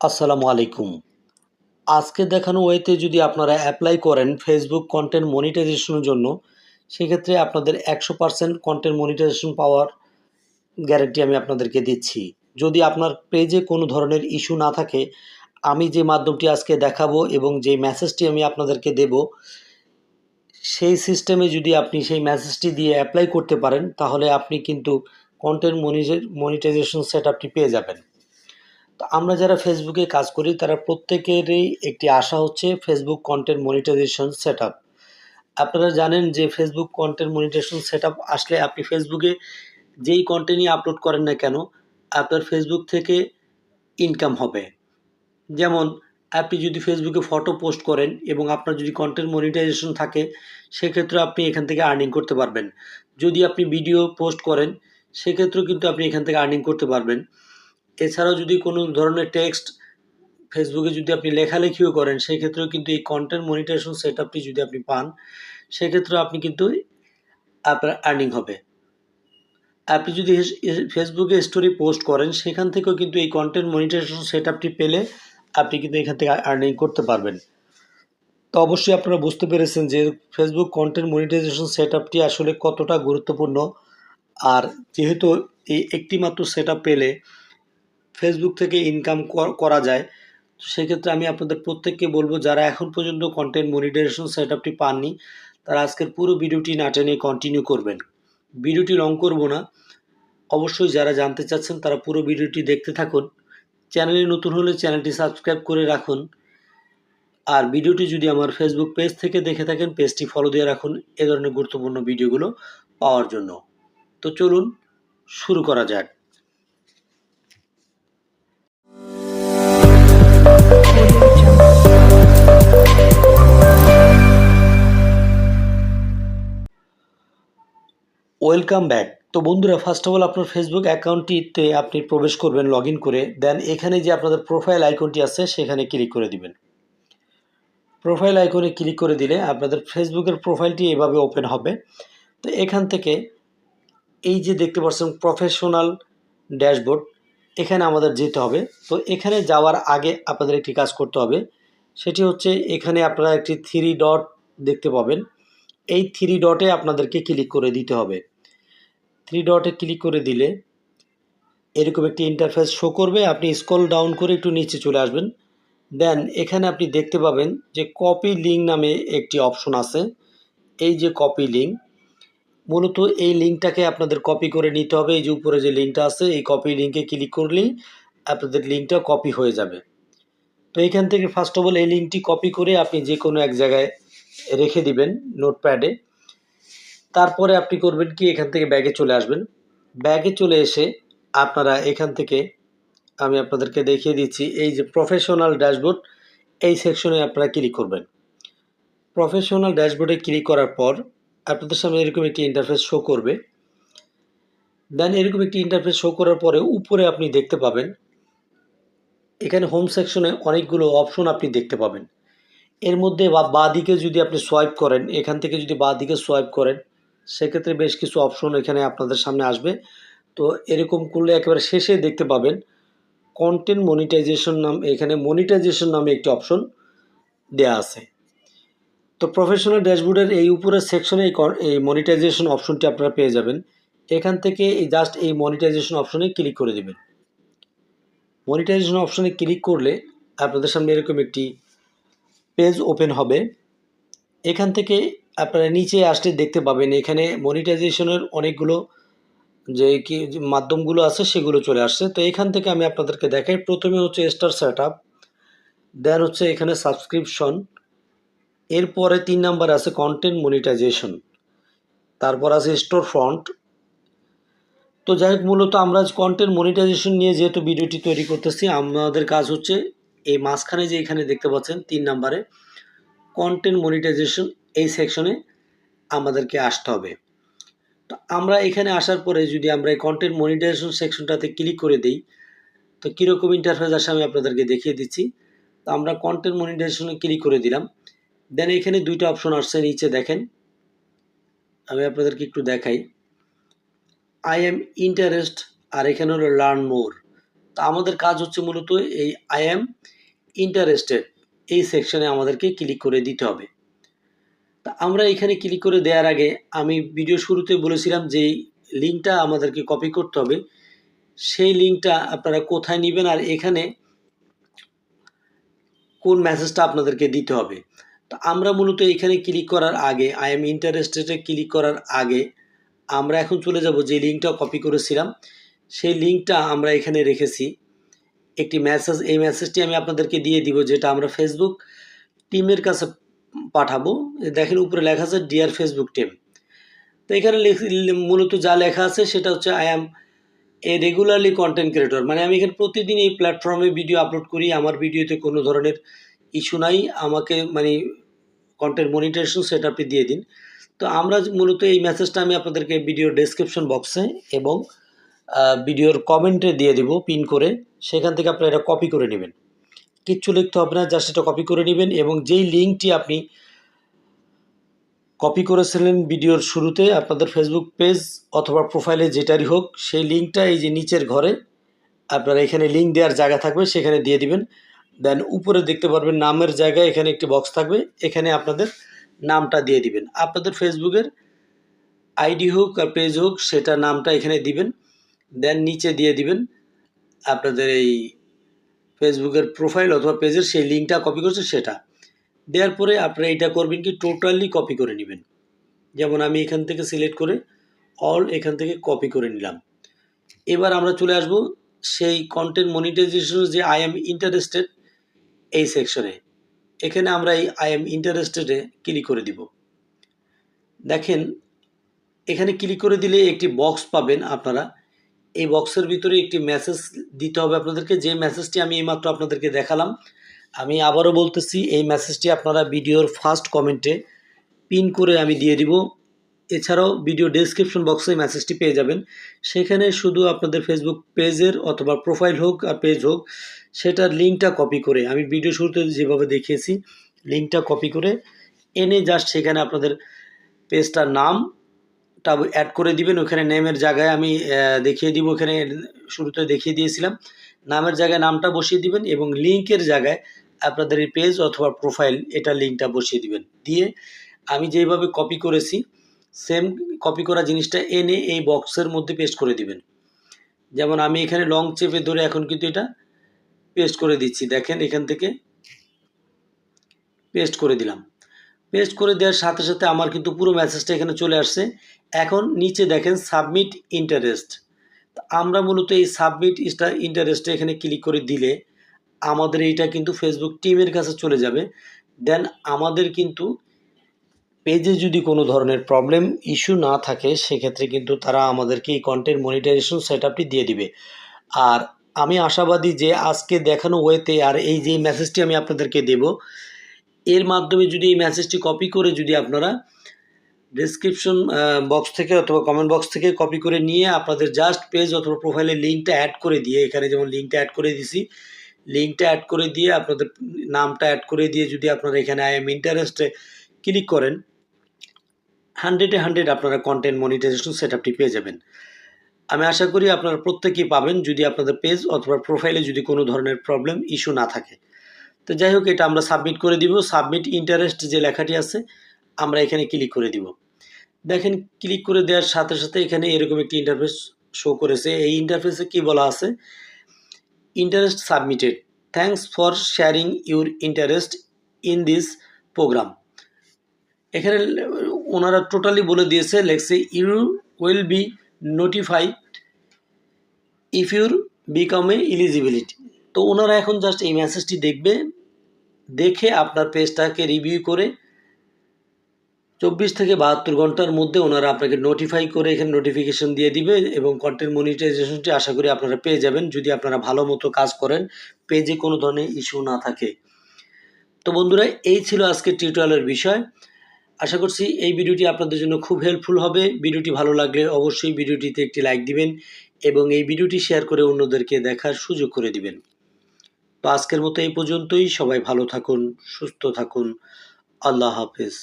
আসসালামু আলাইকুম। আজকে দেখানো ওয়েতে যদি আপনারা অ্যাপ্লাই করেন ফেসবুক কন্টেন্ট মনিটাইজেশনের জন্য, সেক্ষেত্রে আপনাদের একশো পার্সেন্ট কন্টেন্ট মনিটাইজেশন পাওয়ার গ্যারেন্টি আমি আপনাদেরকে দিচ্ছি। যদি আপনার পেজে কোনো ধরনের ইস্যু না থাকে, আমি যে মাধ্যমটি আজকে দেখাবো এবং যে মেসেজটি আমি আপনাদেরকে দেব, সেই সিস্টেমে যদি আপনি সেই মেসেজটি দিয়ে অ্যাপ্লাই করতে পারেন, তাহলে আপনি কিন্তু কন্টেন্ট মনিটাইজেশন সেট আপটি পেয়ে যাবেন। তো আমরা যারা ফেসবুকে কাজ করি, তারা প্রত্যেকেরই একটি আশা হচ্ছে Facebook content monetization set up আপনারা জানেন যে ফেসবুক কন্টেন্ট মনিটাইজেশন সেট আসলে আপনি ফেসবুকে যেই কন্টেন্টই আপলোড করেন না কেন, আপনার ফেসবুক থেকে ইনকাম হবে। যেমন, আপনি যদি ফেসবুকে ফটো পোস্ট করেন এবং আপনার যদি কন্টেন্ট মনিটাইজেশন থাকে, সেক্ষেত্রে আপনি এখান থেকে আর্নিং করতে পারবেন। যদি আপনি ভিডিও পোস্ট করেন, সেক্ষেত্রেও কিন্তু আপনি এখান থেকে আর্নিং করতে পারবেন। এছাড়াও যদি কোনো ধরনের টেক্সট ফেসবুকে যদি আপনি লেখালেখিও করেন সেই ক্ষেত্রেও কিন্তু এই কন্টেন্ট মনিটাইজেশন সেট আপটি যদি আপনি পান সেক্ষেত্রে আপনি কিন্তু আপনার আর্নিং হবে। আপনি যদি ফেসবুকে স্টোরি পোস্ট করেন, সেখান থেকেও কিন্তু এই কন্টেন্ট মনিটাইজেশন সেট আপটি পেলে আপনি কিন্তু এখান থেকে আর্নিং করতে পারবেন। তো অবশ্যই আপনারা বুঝতে পেরেছেন যে ফেসবুক কন্টেন্ট মনিটাইজেশন সেট আপটি আসলে কতটা গুরুত্বপূর্ণ। আর যেহেতু এই একটি মাত্র সেট আপ পেলে ফেসবুক থেকে ইনকাম করা যায়। তো সেক্ষেত্রে আমি আপনাদের প্রত্যেককে বলব, যারা এখন পর্যন্ত কন্টেন্ট মনিটাইজেশন সেট আপটি পাননি, তারা আজকের পুরো ভিডিওটি না টেনে কন্টিনিউ করবেন। ভিডিওটি লং করব না। অবশ্যই যারা জানতে চাচ্ছেন, তারা পুরো ভিডিওটি দেখতে থাকুন। চ্যানেলে নতুন হলে চ্যানেলটি সাবস্ক্রাইব করে রাখুন। আর ভিডিওটি যদি আমার ফেসবুক পেজ থেকে দেখে থাকেন পেজটি ফলো দিয়ে রাখুন এ ধরনের গুরুত্বপূর্ণ ভিডিওগুলো পাওয়ার জন্য। তো চলুন শুরু করা যাক। Welcome back. তো বন্ধুরা ফার্স্ট অফ অল আপনার ফেসবুক অ্যাকাউন্টটিতে আপনি প্রবেশ করবেন লগ করে দেন এখানে যে আপনাদের প্রোফাইল আইকনটি আছে, সেখানে ক্লিক করে দিবেন। প্রোফাইল আইকনে ক্লিক করে দিলে আপনাদের ফেসবুকের প্রোফাইলটি এভাবে ওপেন হবে। তো এখান থেকে এই যে দেখতে পাচ্ছেন প্রফেশনাল ড্যাশবোর্ড এখানে আমাদের যেতে হবে। তো এখানে যাওয়ার আগে আপনাদের একটি কাজ করতে হবে, সেটি হচ্ছে এখানে আপনারা একটি থ্রি ডট দেখতে পাবেন। এই থ্রি ডটে আপনাদেরকে ক্লিক করে দিতে হবে। থ্রি ডটে ক্লিক করে দিলে এরকম একটি ইন্টারফেস শো করবে। আপনি স্কল ডাউন করে একটু নিচে চলে আসবেন। দেন এখানে আপনি দেখতে পাবেন যে কপি লিঙ্ক নামে একটি অপশন আছে। এই যে কপি লিঙ্ক মূলত এই লিঙ্কটাকে আপনাদের কপি করে নিতে হবে। এই যে উপরে যে লিঙ্কটা আছে, এই কপি লিঙ্কে ক্লিক করলেই আপনাদের লিঙ্কটা কপি হয়ে যাবে। তো এখান থেকে ফার্স্ট অফ অল এই লিঙ্কটি কপি করে আপনি যে কোনো এক জায়গায় রেখে দিবেন নোটপ্যাডে। তারপরে আপনি করবেন কি, এখান থেকে ব্যাগে চলে আসবেন। ব্যাগে চলে এসে আপনারা এখান থেকে আমি আপনাদেরকে দেখিয়ে দিচ্ছি, এই যে প্রফেশনাল ড্যাশবোর্ড এই সেকশনে আপনারা ক্লিক করবেন। প্রফেশনাল ড্যাশবোর্ডে ক্লিক করার পর আপনাদের সামনে এরকম একটি ইন্টারফেস শো করবে। দেন এরকম একটি ইন্টারফেস শো করার পরে উপরে আপনি দেখতে পাবেন, এখানে হোম সেকশনে অনেকগুলো অপশন আপনি দেখতে পাবেন। এর মধ্যে বা বাঁ দিকে যদি আপনি সোয়াইপ করেন, এখান থেকে যদি বাঁ দিকে সোয়াইপ করেন সেক্ষেত্রে বেশ কিছু অপশন এখানে আপনাদের সামনে আসবে। তো এরকম করলে একেবারে শেষে দেখতে পাবেন। কন্টেন্ট মনিটাইজেশন নাম, এখানে মনিটাইজেশন নামে একটি অপশন দেয়া আছে। তো প্রফেশনাল ড্যাশবোর্ডের এই উপরের সেকশনে এই মনিটাইজেশন অপশনটি আপনারা পেয়ে যাবেন। এখান থেকে এই জাস্ট এই মনিটাইজেশন অপশনে ক্লিক করে দেবেন। মনিটাইজেশন অপশনে ক্লিক করলে আপনাদের সামনে এরকম একটি পেজ ওপেন হবে। এখান থেকে আপনারা নিচে আসলে দেখতে পাবেন, এখানে মনিটাইজেশনের অনেকগুলো যে কি মাধ্যমগুলো আছে সেগুলো চলে আসছে। তো এখান থেকে আমি আপনাদেরকে দেখাই। প্রথমে হচ্ছে স্টার সেট আপ দেন হচ্ছে এখানে সাবস্ক্রিপশন এরপরে তিন নাম্বার আছে কন্টেন্ট মনিটাইজেশন তারপর আছে স্টোর ফ্রন্ট তো যাই হোক, মূলত আমরা কন্টেন্ট মনিটাইজেশন নিয়ে যেহেতু ভিডিওটি তৈরি করতেছি, আমাদের কাজ হচ্ছে এই মাঝখানে যে এখানে দেখতে পাচ্ছেন, তিন নাম্বারে কন্টেন্ট মনিটাইজেশন এই সেকশনে আমাদেরকে আসতে হবে। তো আমরা এখানে আসার পরে যদি আমরা এই কন্টেন্ট মনিটাইজেশন সেকশনটাতে ক্লিক করে দিই, তো কীরকম ইন্টারফেস আসে আমি আপনাদেরকে দেখিয়ে দিচ্ছি। তো আমরা কন্টেন্ট মনিটাইজেশনে ক্লিক করে দিলাম। দেন এখানে দুইটা অপশন আসছে, নিচে দেখেন। আমি আপনাদেরকে একটু দেখাই। আই এম ইন্টারেস্ট আর এখানে হলো লার্ন মোর তো আমাদের কাজ হচ্ছে মূলত এই আই এম ইন্টারেস্টেড এই সেকশনে আমাদেরকে ক্লিক করে দিতে হবে। তা আমরা এখানে ক্লিক করে দেওয়ার আগে আমি ভিডিও শুরুতে বলেছিলাম যে লিঙ্কটা আমাদেরকে কপি করতে হবে। সেই লিঙ্কটা আপনারা কোথায় নেবেন আর এখানে কোন মেসেজটা আপনাদেরকে দিতে হবে। তো আমরা মূলত এখানে ক্লিক করার আগে আই এম ইন্টারেস্টেডে ক্লিক করার আগে আমরা এখন চলে যাব যে লিঙ্কটা কপি করেছিলাম। সেই লিঙ্কটা আমরা এখানে রেখেছি। একটি মেসেজ এই মেসেজটি আমি আপনাদেরকে দিয়ে দিব যেটা আমরা ফেসবুক টিমের কাছে পাঠাবো। দেখেন উপরে লেখা আছে ডিয়ার ফেসবুক টিম তো এখানে মূলত যা লেখা আছে সেটা হচ্ছে I am a regularly content creator মানে আমি এখানে প্রতিদিন এই প্ল্যাটফর্মে ভিডিও আপলোড করি। আমার ভিডিওতে কোনো ধরনের ইস্যু নাই। আমাকে মানে কন্টেন্ট মনিটাইজেশন সেট আপনি দিয়ে দিন। তো আমরা মূলত এই মেসেজটা আমি আপনাদেরকে ভিডিও ডেসক্রিপশন বক্সে এবং ভিডিওর কমেন্টে দিয়ে দিব পিন করে। সেখান থেকে আপনারা এটা কপি করে নেবেন। কিচ্ছু লিখতে হবে না জাস্ট এটা কপি করে নেবেন এবং যেই লিঙ্কটি আপনি কপি করেছিলেন ভিডিওর শুরুতে আপনাদের ফেসবুক পেজ অথবা প্রোফাইলে যেটারই হোক, সেই লিঙ্কটা এই যে নিচের ঘরে, আপনারা এখানে লিঙ্ক দেওয়ার জায়গা থাকবে, সেখানে দিয়ে দিবেন। দেন উপরে দেখতে পারবেন নামের জায়গায় এখানে একটি বক্স থাকবে, এখানে আপনাদের নামটা দিয়ে দিবেন। আপনাদের ফেসবুকের আইডি হোক আর পেজ হোক, সেটা নামটা এখানে দিবেন দেন নিচে দিয়ে দিবেন আপনাদের এই ফেসবুকের প্রোফাইল অথবা পেজের সেই লিঙ্কটা কপি করছে সেটা। দেওয়ার পরে আপনারা এটা করবেন কি টোটালি কপি করে নেবেন। যেমন আমি এখান থেকে সিলেক্ট করে অল এখান থেকে কপি করে নিলাম। এবার আমরা চলে আসব সেই কন্টেন্ট মনিটাইজেশন যে আই এম ইন্টারেস্টেড এই সেকশনে এখানে আমরা এই আই এম ইন্টারেস্টেডে ক্লিক করে দিব। দেখেন, এখানে ক্লিক করে দিলে একটি বক্স পাবেন আপনারা। এই বক্সের ভিতরে একটি মেসেজ দিতে হবে আপনাদেরকে। যে মেসেজটি আমি এইমাত্র আপনাদেরকে দেখালাম আমি আবারও বলতেছি, এই মেসেজটি আপনারা ভিডিওর ফার্স্ট কমেন্টে পিন করে আমি দিয়ে দিব। এছাড়াও ভিডিও ডেসক্রিপশন বক্সে মেসেজটি পেয়ে যাবেন। সেখানে শুধু আপনাদের ফেসবুক পেজের অথবা প্রোফাইল হোক আর পেজ হোক, সেটার লিঙ্কটা কপি করে, আমি ভিডিও শুরুতে যেভাবে দেখিয়েছি লিঙ্কটা কপি করে এনে জাস্ট সেখানে আপনাদের পেজটার নামটা অ্যাড করে দিবেন। ওখানে নেমের জায়গায় আমি দেখিয়ে দিব, ওখানে শুরুতে দেখিয়ে দিয়েছিলাম। নামের জায়গায় নামটা বসিয়ে দিবেন এবং লিঙ্কের জায়গায় আপনাদের এই পেজ অথবা প্রোফাইল এটা লিঙ্কটা বসিয়ে দিবেন। দিয়ে আমি যেভাবে কপি করেছি সেম কপি করা জিনিসটা এনে এই বক্সের মধ্যে পেস্ট করে দিবেন। যেমন আমি এখানে লং চেপে ধরে এখন কিন্তু এটা পেস্ট করে দিচ্ছি। দেখেন এখান থেকে পেস্ট করে দিলাম। পেস্ট করে দেওয়ার সাথে সাথে আমার কিন্তু পুরো মেসেজটা এখানে চলে আসছে। এখন নিচে দেখেন সাবমিট ইন্টারেস্ট আমরা মূলত এই সাবমিট ইন্টারেস্টে এখানে ক্লিক করে দিলে আমাদের এইটা কিন্তু ফেসবুক টিমের কাছে চলে যাবে। দেন আমাদের কিন্তু পেজে যদি কোনো ধরনের প্রবলেম ইস্যু না থাকে, সেক্ষেত্রে কিন্তু তারা আমাদেরকে এই কন্টেন্ট মনিটাইজেশন সেট দিয়ে দিবে। আর আমি আশাবাদী যে আজকে দেখানো ওয়েতে আর এই যে মেসেজটি আমি আপনাদেরকে দেব, এর মাধ্যমে যদি এই মেসেজটি কপি করে যদি আপনারা ডিসক্রিপশন বক্স থেকে অথবা কমেন্ট বক্স থেকে কপি করে নিয়ে আপনাদের জাস্ট পেজ অথবা প্রোফাইলের লিঙ্কটা অ্যাড করে দিয়ে, এখানে যেমন লিঙ্কটা অ্যাড করে দিছি লিঙ্কটা অ্যাড করে দিয়ে আপনাদের নামটা অ্যাড করে দিয়ে যদি আপনারা এখানে আই এম ইন্টারেস্টে ক্লিক করেন হান্ড্রেডে হান্ড্রেড আপনারা কন্টেন্ট মনিটাইজেশন সেট আপটি পেয়ে যাবেন। আমি আশা করি আপনারা প্রত্যেকেই পাবেন যদি আপনাদের পেজ অথবা প্রোফাইলে যদি কোনো ধরনের প্রবলেম ইস্যু না থাকে। তো যাই হোক, এটা আমরা সাবমিট করে দিব। সাবমিট ইন্টারেস্ট যে লেখাটি আছে, আমরা এখানে ক্লিক করে দিব। দেখেন ক্লিক করে দেওয়ার সাথে সাথে এখানে এরকম একটি ইন্টারফেস শো করেছে। এই ইন্টারফেসে কি বলা আছে? Interest submitted thanks for sharing your interest in this program এখানে ওনারা টোটালি বলে দিয়েছে লেখছে you will be notified if your become a eligibility তো ওনারা এখন জাস্ট এই মেসেজটি দেখবে, দেখে আপনার পেজটাকে রিভিউ করে চব্বিশ থেকে বাহাত্তর ঘণ্টার মধ্যে ওনারা আপনাকে নোটিফাই করে এখানে নোটিফিকেশন দিয়ে দিবে এবং কন্টেন্ট মনিটাইজেশনটি আশা করি আপনারা পেয়ে যাবেন যদি আপনারা ভালো মতো কাজ করেন পেজে কোনো ধরনের ইস্যু না থাকে। তো বন্ধুরা, এই ছিল আজকে টিউটোরিয়ালের বিষয়। আশা করছি এই ভিডিওটি আপনাদের জন্য খুব হেল্পফুল হবে। ভিডিওটি ভালো লাগলে অবশ্যই ভিডিওটিতে একটি লাইক দিবেন এবং এই ভিডিওটি শেয়ার করে অন্যদেরকে দেখার সুযোগ করে দিবেন। তো আজকের মতো এই পর্যন্তই। সবাই ভালো থাকুন, সুস্থ থাকুন। আল্লাহ হাফেজ।